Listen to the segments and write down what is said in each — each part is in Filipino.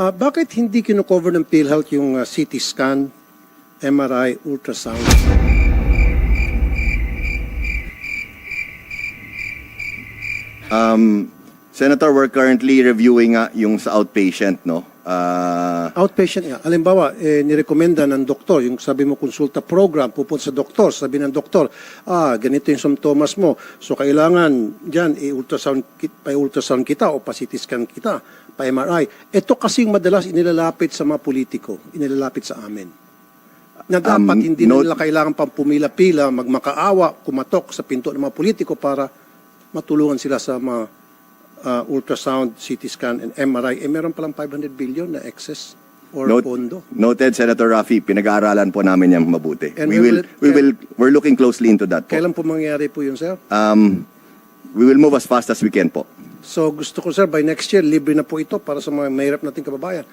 Ah, bakit hindi kino-cover ng PhilHealth yung ah, CT scan, MRI, ultrasound? Um, Senator, we're currently reviewing nga yung sa outpatient, no? Ah, Outpatient nga. Halimbawa, eh, nirekomenda ng doktor, yung sabi mo konsulta program, pupunta sa doktor, sabi ng doktor, ah, ganito yung symptoms mo. So, kailangan dyan, i-ultrasound, kit- pa-ultrasound kita o pa-CT scan kita, pa-MRI. Ito kasing madalas inilalapit sa mga politiko, inilalapit sa amin. Na dapat Um, hindi note- nila kailangan pang pumila-pila, magmakaawa, kumatok sa pinto ng mga politiko para matulungan sila sa mga uh, ultrasound, CT scan, and MRI. Eh, meron palang 500 billion na excess or note- pondo. noted, Senator Rafi, pinag-aaralan po namin yung mabuti. And we we will, we will, we're looking closely into that po. Kailan po mangyayari po yun, sir? Um, we will move as fast as we can po. So gusto ko, sir, by next year, libre na po ito para sa mga mahirap nating kababayan.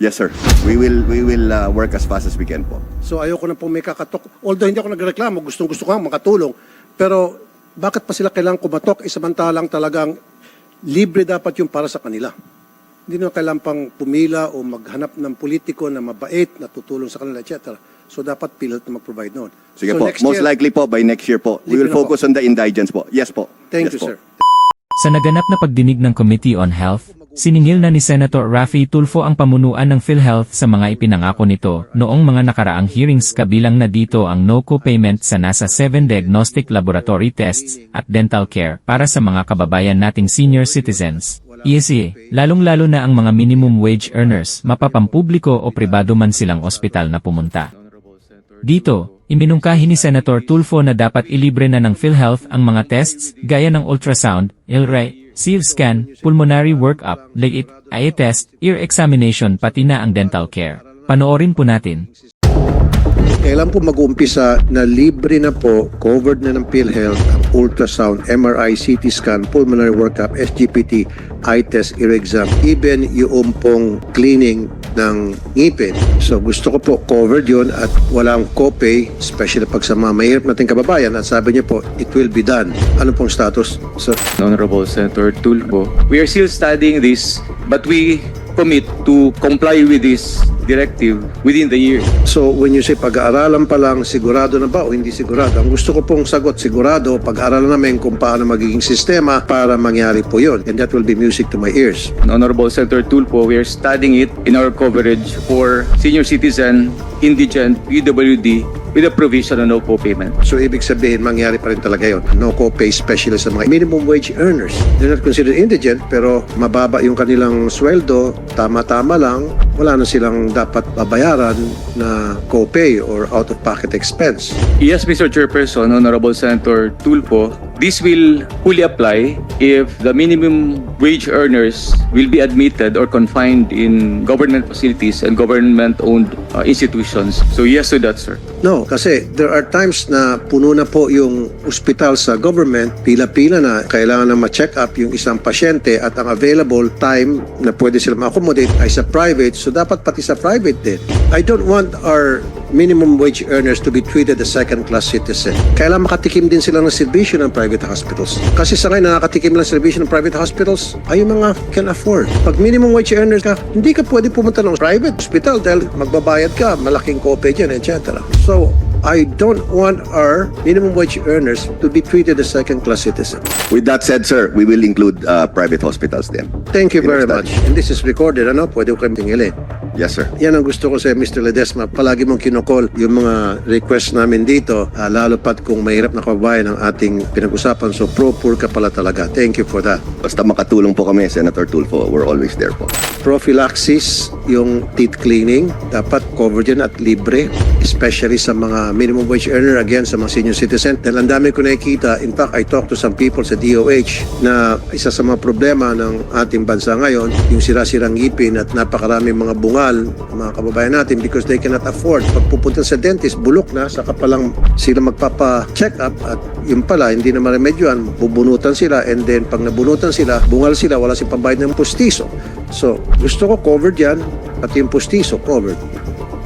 Yes, sir. We will, we will uh, work as fast as we can po. So ayoko na po may kakatok. Although hindi ako nagreklamo, gustong gusto ko makatulong. Pero bakit pa sila kailangan kumatok? Eh, samantalang talagang libre dapat yung para sa kanila. Hindi na kailangan pang pumila o maghanap ng politiko na mabait, na tutulong sa kanila, etc. So dapat pilit na mag-provide noon. Sige so po. Most year, likely po, by next year po, we will na po. focus on the indigents po. Yes po. Thank Yes you, po. sir. Sa naganap na pagdinig ng Committee on Health, siningil na ni Senator Raffy Tulfo ang pamunuan ng PhilHealth sa mga ipinangako nito noong mga nakaraang hearings kabilang na dito ang no-co payment sa nasa 7 diagnostic laboratory tests at dental care para sa mga kababayan nating senior citizens. ESE, lalong-lalo na ang mga minimum wage earners, mapapampubliko o pribado man silang ospital na pumunta. Dito, iminungkahi ni Senator Tulfo na dapat ilibre na ng PhilHealth ang mga tests gaya ng ultrasound, ILRI, CIV scan, pulmonary workup, LEIT, eye test, ear examination pati na ang dental care. Panoorin po natin. Kailan po mag-uumpisa na libre na po, covered na ng PhilHealth, ang ultrasound, MRI, CT scan, pulmonary workup, SGPT, eye test, ear exam, even yung pong cleaning ng ngipin. So gusto ko po covered yun at walang copay, especially pag sa mga mahirap nating kababayan at sabi niyo po, it will be done. Ano pong status, sir? Honorable Senator Tulfo. We are still studying this, but we commit to comply with this directive within the year. So when you say pag-aaralan pa lang, sigurado na ba o hindi sigurado? Ang gusto ko pong sagot, sigurado, pag-aaralan namin kung paano magiging sistema para mangyari po yun. And that will be music to my ears. Honorable Senator Tulfo, we are studying it in our coverage for senior citizen, indigent, PWD, with a provision on no co-payment. So ibig sabihin, mangyari pa rin talaga yun. No co-pay especially sa mga minimum wage earners. They're not considered indigent pero mababa yung kanilang sweldo, tama-tama lang, wala na silang dapat babayaran na co-pay or out-of-pocket expense. Yes, Mr. Chairperson, Honorable Senator Tulfo, this will fully apply if the minimum wage earners will be admitted or confined in government facilities and government-owned uh, institutions. So yes to that, sir. No, kasi there are times na puno na po yung ospital sa government, pila-pila na, kailangan na ma-check up yung isang pasyente at ang available time na pwede sila ma-accommodate ay sa private, so dapat pati sa private din. I don't want our minimum wage earners to be treated as second-class citizen. Kailangan makatikim din sila ng serbisyo ng private hospitals. Kasi sa ngayon, nakakatikim lang serbisyo ng private hospitals ay yung mga can afford. Pag minimum wage earners ka, hindi ka pwede pumunta ng private hospital dahil magbabayad ka, malaking copay dyan, etc. So, I don't want our minimum wage earners to be treated as second-class citizens. With that said, sir, we will include uh, private hospitals then. Thank you In very much. And this is recorded, ano? Pwede ko kayong tingilin. Yes, sir. Yan ang gusto ko sa Mr. Ledesma. Palagi mong kinokol yung mga request namin dito, ah, lalo pat kung mahirap na kababayan ang ating pinag-usapan. So, pro-poor ka pala talaga. Thank you for that. Basta makatulong po kami, Senator Tulfo, we're always there po. Prophylaxis, yung teeth cleaning, dapat covered yan at libre, especially sa mga minimum wage earner, again, sa mga senior citizen. Dahil ang dami ko nakikita, in fact, I talked to some people sa DOH na isa sa mga problema ng ating bansa ngayon, yung sira-sirang ngipin at napakaraming mga bungal, mga kababayan natin, because they cannot afford. Pag pupunta sa dentist, bulok na, saka pa lang sila magpapa-check up at yun pala, hindi na maremedyoan, bubunutan sila and then pag nabunutan sila, bungal sila, wala silang pambayad ng pustiso. So, gusto ko covered yan, pati yung pustiso covered.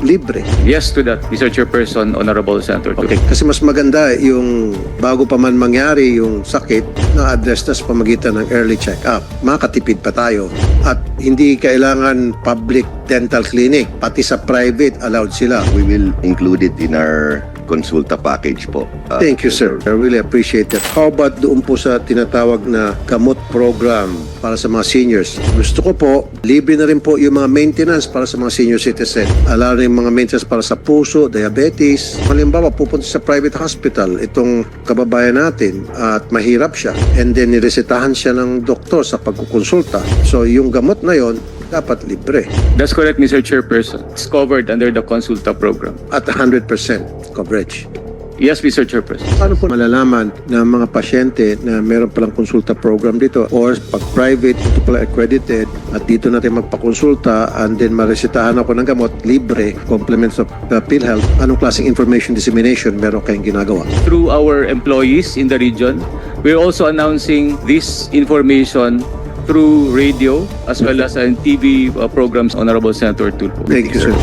libre. Yes to that, Mr. Chairperson, Honorable Senator. Okay, kasi mas maganda yung bago pa man mangyari yung sakit na address na sa pamagitan ng early check-up. Makatipid pa tayo. At hindi kailangan public dental clinic, pati sa private allowed sila. We will include it in our consulta package po. Uh, Thank you, sir. I really appreciate that. How about doon po sa tinatawag na gamot program para sa mga seniors? Gusto ko po, libre na rin po yung mga maintenance para sa mga senior citizen. Rin yung mga maintenance para sa puso, diabetes. Halimbawa, pupunta sa private hospital, itong kababayan natin, at mahirap siya. And then, niresetahan siya ng doktor sa pagkukonsulta. So, yung gamot na yon dapat libre That's correct, Mr. Chairperson. It's covered under the Consulta program. at 100% coverage. Yes, Mr. Chairperson. Paano po malalaman na mga pasyente na meron palang konsulta program dito or pag private, ito pala accredited at dito natin magpakonsulta and then maresetahan ako ng gamot libre, complements of the PhilHealth, anong klaseng information dissemination meron kayong ginagawa? Through our employees in the region, we're also announcing this information through radio as well as in TV uh, programs, Honorable Senator Tulfo. Thank you, sir.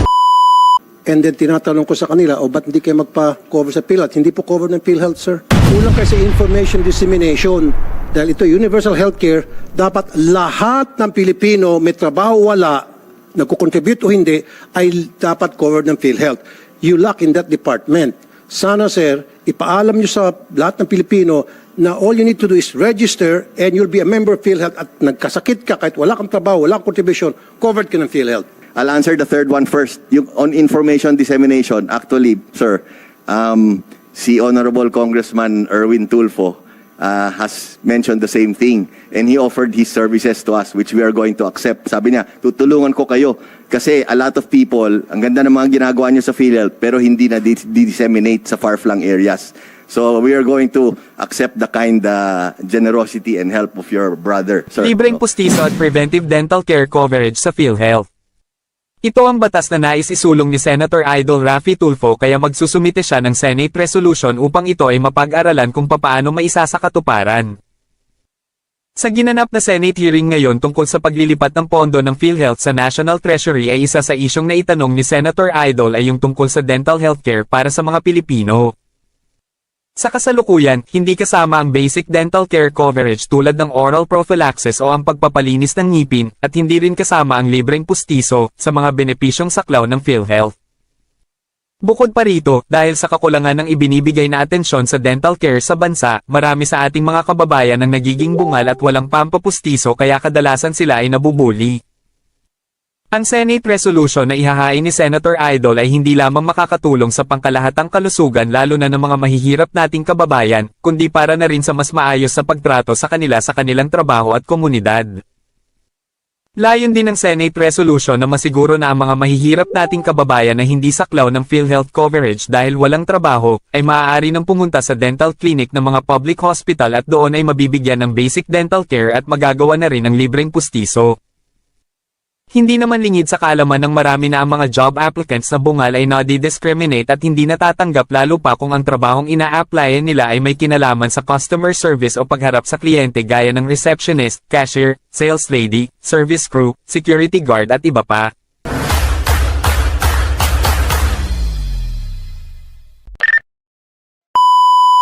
And then tinatanong ko sa kanila, o ba't hindi kayo magpa-cover sa PhilHealth? Hindi po cover ng PhilHealth, sir. Kulang kayo sa information dissemination. Dahil ito, universal healthcare, dapat lahat ng Pilipino, may trabaho wala, nagkukontribute o hindi, ay dapat covered ng PhilHealth. You lack in that department. Sana, sir, ipaalam nyo sa lahat ng Pilipino na all you need to do is register and you'll be a member of PhilHealth at nagkasakit ka kahit wala kang trabaho, wala kang contribution, covered ka ng PhilHealth. I'll answer the third one first. Yung on information dissemination, actually, sir, um, si Honorable Congressman Erwin Tulfo uh, has mentioned the same thing. And he offered his services to us, which we are going to accept. Sabi niya, tutulungan ko kayo. Kasi a lot of people, ang ganda ng mga ginagawa niyo sa PhilHealth, pero hindi na di- disseminate sa far-flung areas. So we are going to accept the kind uh, generosity and help of your brother, sir. Libreng So- pustiso at preventive dental care coverage sa PhilHealth. Ito ang batas na nais isulong ni Senator Idol Raffy Tulfo kaya magsusumite siya ng Senate resolution upang ito ay mapag-aralan kung papaano maisa sa ginanap na Senate hearing ngayon tungkol sa paglilipat ng pondo ng PhilHealth sa National Treasury ay isa sa isyong na itanong ni Senator Idol ay yung tungkol sa dental healthcare para sa mga Pilipino. Sa kasalukuyan, hindi kasama ang basic dental care coverage tulad ng oral prophylaxis o ang pagpapalinis ng ngipin, at hindi rin kasama ang libreng pustiso sa mga benepisyong saklaw ng PhilHealth. Bukod pa rito, dahil sa kakulangan ng ibinibigay na atensyon sa dental care sa bansa, marami sa ating mga kababayan ang nagiging bungal at walang pampapustiso kaya kadalasan sila ay nabubuli. Ang Senate resolution na ihahain ni Senator Idol ay hindi lamang makakatulong sa pangkalahatang kalusugan lalo na ng mga mahihirap nating kababayan, kundi para na rin sa mas maayos sa pagtrato sa kanila sa kanilang trabaho at komunidad. Layon din ng Senate resolution na masiguro na ang mga mahihirap nating kababayan na hindi saklaw ng PhilHealth coverage dahil walang trabaho, ay maaari nang pumunta sa dental clinic ng mga public hospital at doon ay mabibigyan ng basic dental care at magagawa na rin ng libreng pustiso. Hindi naman lingid sa kaalaman ng marami na ang mga job applicants na bungal ay nadi-discriminate at hindi natatanggap lalo pa kung ang trabahong ina-applyan nila ay may kinalaman sa customer service o pagharap sa kliyente gaya ng receptionist, cashier, sales lady, service crew, security guard at iba pa.